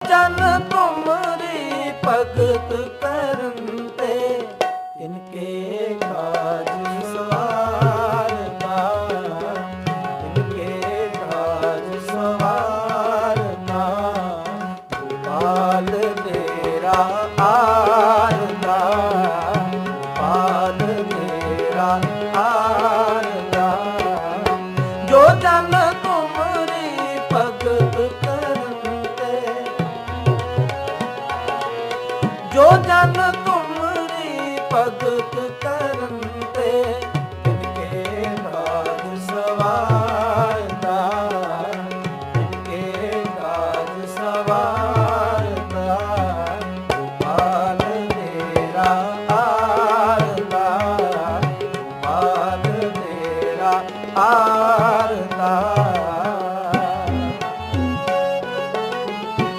ਜਨ ਤੁਮਰੀ ਭਗਤ ਕਰਨ ਤੇ, ਇਨਕੇ ਕਾਜ ਸਵਾਰਨਾ ਇਨਕੇ ਕਾਜ ਸਵਾਰਨਾ ਗੋਪਾਲ ਤੇਰਾ ਆਰਨਾ ਗੋਪਾਲ ਤੇਰਾ ਆਰਨਾ ਜੋ ਜਨ ਜੋ ਜਨ ਤੁਮਰੀ ਭਗਤ ਕਰਨ ਤੇ ਤਿਨਕੇ ਨਾਦ ਸਵਾਰਦਾ ਤਿਨਕੇ ਨਾਦ ਗੋਪਾਲ ਤੇਰਾ ਆਰਦਾ ਗੋਪਾਲ ਤੇਰਾ ਆਰਦਾ